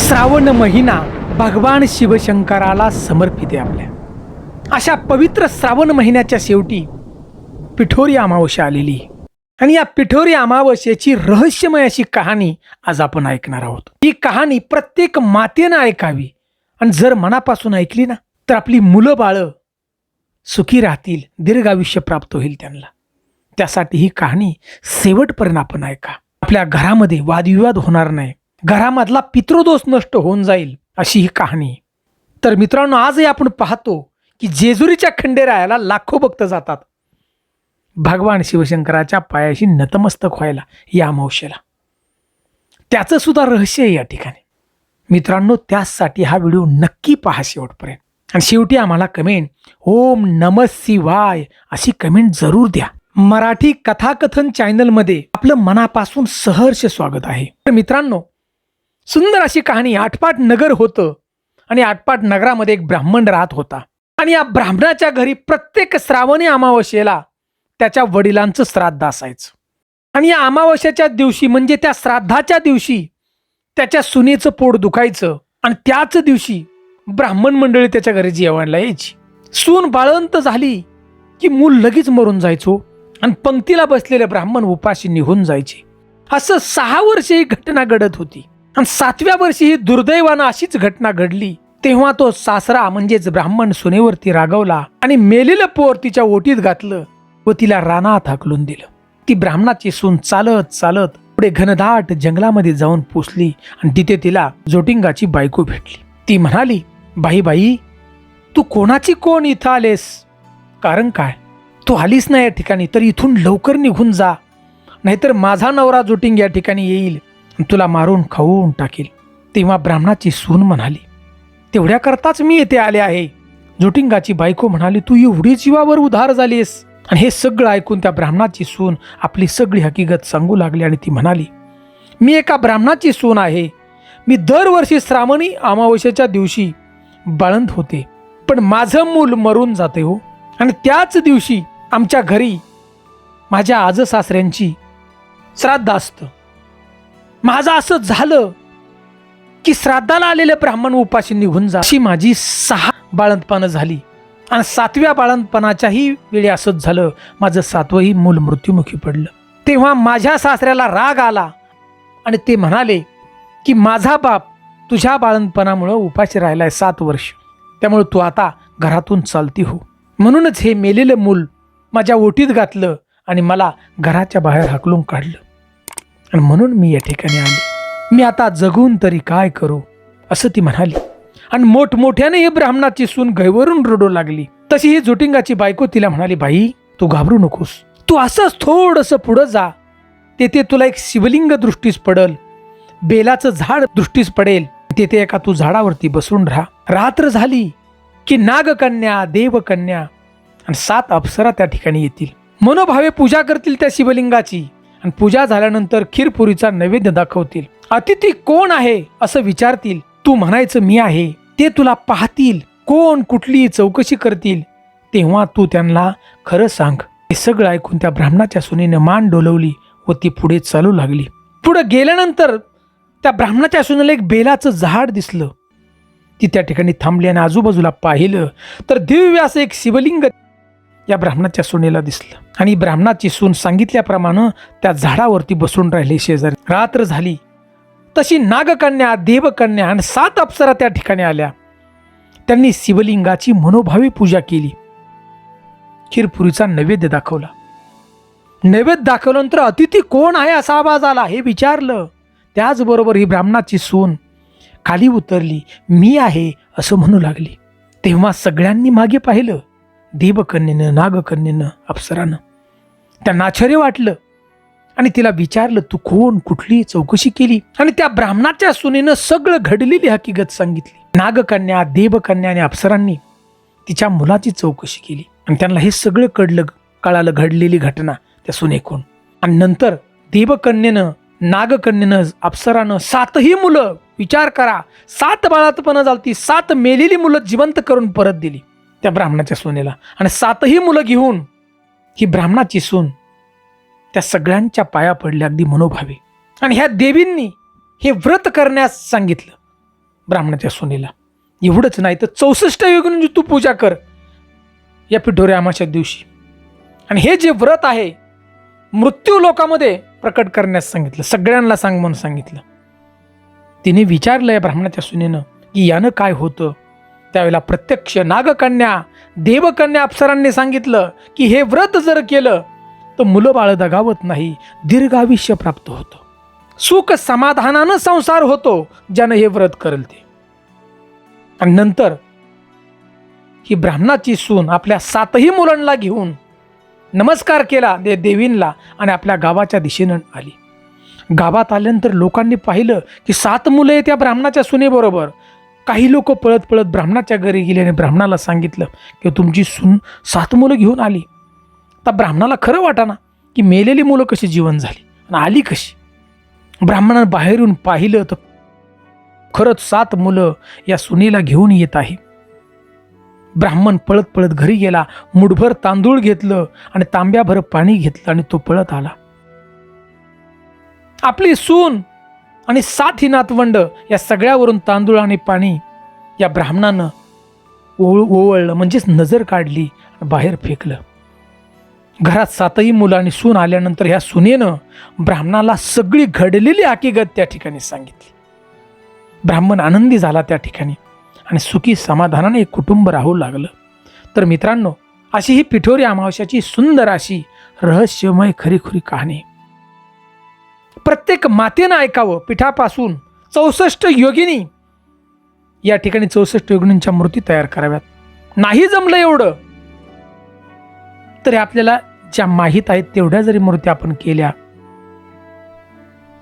श्रावण महिना भगवान शिवशंकराला समर्पित आहे आपल्या. अशा पवित्र श्रावण महिन्याच्या शेवटी पिठोरी अमावस्या आलेली. आणि या पिठोरी अमावस्येची रहस्यमय अशी कहाणी आज आपण ऐकणार आहोत. ही कहाणी प्रत्येक मातेनं ऐकावी. आणि जर मनापासून ऐकली ना तर आपली मुलं बाळं सुखी राहतील दीर्घ आयुष्य प्राप्त होईल त्यांना. त्यासाठी ही कहाणी शेवटपर्यंत आपण ऐका. आपल्या घरामध्ये वादविवाद होणार नाही. घरामधला पितृदोष नष्ट होऊन जाईल अशी ही कहाणी आहे. तर मित्रांनो आजही आपण पाहतो की जेजुरीच्या खंडेरायाला लाखो भक्त जातात. भगवान शिवशंकराच्या पायाशी नतमस्तक व्हायला या अमावस्येला त्याचं सुद्धा रहस्य आहे या ठिकाणी. मित्रांनो त्यासाठी हा व्हिडिओ नक्की पहा शेवटपर्यंत. आणि शेवटी आम्हाला कमेंट ओम नम शिवाय अशी कमेंट जरूर द्या. मराठी कथाकथन चॅनलमध्ये आपलं मनापासून सहर्ष स्वागत आहे. तर मित्रांनो सुंदर अशी कहाणी. आटपाट नगर होतं आणि आटपाट नगरामध्ये एक ब्राह्मण राहत होता. आणि या ब्राह्मणाच्या घरी प्रत्येक श्रावणी अमावस्येला त्याच्या वडिलांचं श्राद्ध असायचं. आणि या अमावस्याच्या दिवशी म्हणजे त्या श्राद्धाच्या दिवशी त्याच्या सुनेचं पोट दुखायचं आणि त्याच दिवशी ब्राह्मण मंडळी त्याच्या घरी जेवणला यायची. सून बाळंत झाली की मूल लगेच मरून जायचो आणि पंक्तीला बसलेले ब्राह्मण उपाशी निघून जायचे. असं सहा वर्ष ही घटना घडत होती. आणि सातव्या वर्षी ही दुर्दैवानं अशीच घटना घडली. तेव्हा तो सासरा म्हणजेच ब्राह्मण सुनेवरती रागवला आणि मेलेलं पोर तिच्या ओटीत घातलं व तिला रानात हाकलून दिलं. ती ब्राह्मणाची सून चालत चालत पुढे घनदाट जंगलामध्ये जाऊन पोचली आणि तिथे तिला जोटिंगाची बायको भेटली. ती म्हणाली बाई बाई तू कोणाची कोण इथं आलेस? कारण काय? तू आलीस ना या ठिकाणी तर इथून लवकर निघून जा. नाहीतर माझा नवरा जोटिंग या ठिकाणी येईल. तुला मारून खाऊन टाकेल. तेव्हा ब्राह्मणाची सून म्हणाली तेवढ्या करताच मी येथे आले आहे. जोटिंगाची बायको म्हणाली तू एवढी जीवावर उधार झालीस आणि हे सगळं ऐकून त्या ब्राह्मणाची सून आपली सगळी हकीकत सांगू लागली आणि ती म्हणाली मी एका ब्राह्मणाची सून आहे. मी दरवर्षी श्रावणी अमावस्येच्या दिवशी बाळंत होते. पण माझं मूल मरून जाते हो. आणि त्याच दिवशी आमच्या घरी माझ्या आज सासऱ्यांची श्राद्ध असतं. माझं असं झालं की श्राद्धाला आलेले ब्राह्मण उपाशी निघून जा. अशी माझी सहा बाळंतपणं झाली. आणि सातव्या बाळंतपणाच्याही वेळी असंच झालं. माझं सातवंही मूल मृत्युमुखी पडलं. तेव्हा माझ्या सासऱ्याला राग आला आणि ते म्हणाले की माझा बाप तुझ्या बाळंतपणामुळं उपाशी राहिलाय सात वर्ष. त्यामुळे तू आता घरातून चालती हो. म्हणूनच हे मेलेलं मूल माझ्या ओटीत घातलं आणि मला घराच्या बाहेर हाकलून काढलं. आणि म्हणून मी या ठिकाणी आली. मी आता जगून तरी काय करू? असं ती म्हणाली. आणि मोठमोठ्याने ही ब्राह्मणाची सून गैवरून रडू लागली. तशी ही जोटिंगाची बायको तिला म्हणाली बाई तू घाबरू नकोस. तू असंच थोडंसं पुढं जा. तेथे तुला एक शिवलिंग दृष्टीस पडल. बेलाचं झाड दृष्टीस पडेल. तेथे एका तू झाडावरती बसून राहा. रात्र झाली की नागकन्या देवकन्या आणि सात अप्सरा त्या ठिकाणी येतील. मनोभावे पूजा करतील त्या शिवलिंगाची. आणि पूजा झाल्यानंतर खीरपुरीचा नैवेद्य दाखवतील. अतिथी कोण आहे असं विचारतील. तू म्हणायचं मी आहे ते तुला पाहतील. कोण कुठली चौकशी करतील. तेव्हा तू त्यांना खरं सांग. हे सगळं ऐकून त्या ब्राह्मणाच्या सुनेनं मान डोलवली व ती पुढे चालू लागली. पुढे गेल्यानंतर त्या ब्राह्मणाच्या सुनेला एक बेलाचं झाड दिसलं. ती त्या ठिकाणी थांबली आणि आजूबाजूला पाहिलं. तर दिव्य असं एक शिवलिंग या ब्राह्मणाच्या सुनेला दिसलं. आणि ब्राह्मणाची सून सांगितल्याप्रमाणे त्या झाडावरती बसून राहिले शेजारी. रात्र झाली. तशी नागकन्या देवकन्या आणि सात अप्सरा त्या ठिकाणी आल्या. त्यांनी शिवलिंगाची मनोभावी पूजा केली. खीरपुरीचा नैवेद्य दाखवला. नैवेद्य दाखवल्यानंतर अतिथी कोण आहे असा आवाज आला हे विचारलं. त्याचबरोबर ही ब्राह्मणाची सून खाली उतरली. मी आहे असं म्हणू लागली. तेव्हा सगळ्यांनी मागे पाहिलं. देवकन्येनं नागकन्येनं अप्सरानं. त्यांना आश्चर्य वाटलं. आणि तिला विचारलं तू कोण? कुठली चौकशी केली? आणि त्या ब्राह्मणाच्या सुनेनं सगळं घडलेली हकीकत सांगितली. नागकन्या देवकन्या आणि अप्सरांनी तिच्या मुलाची चौकशी केली. आणि त्यांना हे सगळं कळलं कळालं घडलेली घटना त्या सुनेकून आणि नंतर देवकन्येनं नागकन्येनं अप्सरानं सातही मुलं विचार करा सात बाळातपणं झालती सात मेलेली मुलं जिवंत करून परत दिली. त्या ब्राह्मणाच्या सुनेला. आणि सातही मुलं घेऊन ही ब्राह्मणाची सून त्या सगळ्यांच्या पाया पडल्या अगदी मनोभावे. आणि ह्या देवींनी हे व्रत करण्यास सांगितलं ब्राह्मणाच्या सुनेला. एवढंच नाही तर चौसष्ट योगिनींची तू पूजा कर या पिठोऱ्या आमाच्या दिवशी. आणि हे जे व्रत आहे मृत्यू लोकामध्ये प्रकट करण्यास सांगितलं. सगळ्यांना सांग म्हणून सांगितलं. तिने विचारलं या ब्राह्मणाच्या सुनेनं की यानं काय होतं? त्यावेळेला प्रत्यक्ष नागकन्या देवकन्या अप्सरांनी सांगितलं की हे व्रत जर केलं तर मुलं बाळ दगावत नाही दीर्घायुष्य प्राप्त होतं. सुख समाधानानं संसार होतो ज्यानं हे व्रत करेल ते. आणि नंतर ही ब्राह्मणाची सून आपल्या सातही मुलांना घेऊन नमस्कार केला दे देवींना आणि आपल्या गावाच्या दिशेनं आली. गावात आल्यानंतर लोकांनी पाहिलं की सात मुलं आहेत त्या ब्राह्मणाच्या सुनेबरोबर. काही लोक पळत पळत ब्राह्मणाच्या घरी गेले आणि ब्राह्मणाला सांगितलं की हो, तुमची सून सात मुलं घेऊन आली. आता ब्राह्मणाला खरं वाटाना की मेलेली मुलं कशी जीवन झाली आणि आली कशी? ब्राह्मणानं बाहेरून पाहिलं तर खरंच सात मुलं या सुनेला घेऊन येत आहे. ब्राह्मण पळत पळत घरी गेला मुठभर तांदूळ घेतलं आणि तांब्याभर पाणी घेतलं आणि तो पळत आला. आपली सून आणि सात ही नातवंड या सगळ्यावरून तांदूळ आणि पाणी या ब्राह्मणानं ओळ ओवळलं म्हणजेच नजर काढली बाहेर फेकलं. घरात सातही मुलं आणि सून आल्यानंतर ह्या सुनेनं ब्राह्मणाला सगळी घडलेली हकीकत त्या ठिकाणी सांगितली. ब्राह्मण आनंदी झाला त्या ठिकाणी आणि सुखी समाधानाने एक कुटुंब राहू लागलं. तर मित्रांनो अशी ही पिठोरी अमावस्याची सुंदर अशी रहस्यमय खरीखुरी कहाणी प्रत्येक मातेनं ऐकावं. पिठापासून चौसष्ट योगिनी या ठिकाणी चौसष्ट योगिनींच्या मूर्ती तयार कराव्यात. नाही जमलं एवढं. तरी आपल्याला ज्या माहीत आहेत तेवढ्या जरी मूर्ती आपण केल्या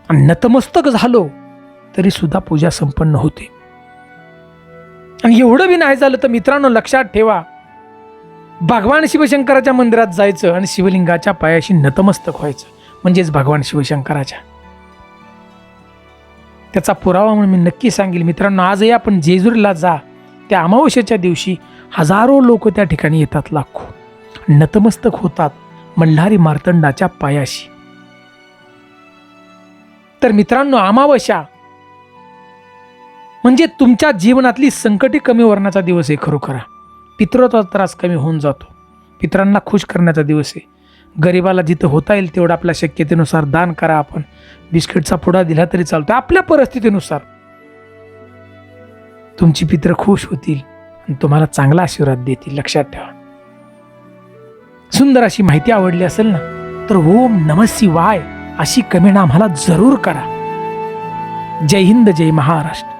आणि नतमस्तक झालो तरी सुद्धा पूजा संपन्न होते. आणि एवढं बी नाही झालं तर मित्रांनो लक्षात ठेवा भगवान शिवशंकराच्या मंदिरात जायचं आणि शिवलिंगाच्या पायाशी नतमस्तक व्हायचं. म्हणजेच भगवान शिवशंकराच्या. त्याचा पुरावा म्हणून मी नक्की सांगेल. मित्रांनो आजही आपण जेजुरीला जा त्या अमावस्येच्या दिवशी हजारो लोक त्या ठिकाणी येतात लाखो. नतमस्तक होतात मल्हारी मार्तंडाच्या पायाशी. तर मित्रांनो अमावस्या म्हणजे तुमच्या जीवनातली संकटी कमी करण्याचा दिवस आहे खरोखरा. पितृत्वाचा त्रास कमी होऊन जातो. पितरांना खुश करण्याचा दिवस आहे. गरिबाला जिथं होता येईल तेवढं आपल्या शक्यतेनुसार दान करा आपण. बिस्किटचा पुडा दिला तरी चालतो आपल्या परिस्थितीनुसार. तुमची पित्र खुश होतील आणि तुम्हाला चांगला आशीर्वाद देतील. लक्षात ठेवा. सुंदर अशी माहिती आवडली असेल ना तर ओम नमसी वाय अशी कमेंट आम्हाला जरूर करा. जय हिंद जय महाराष्ट्र.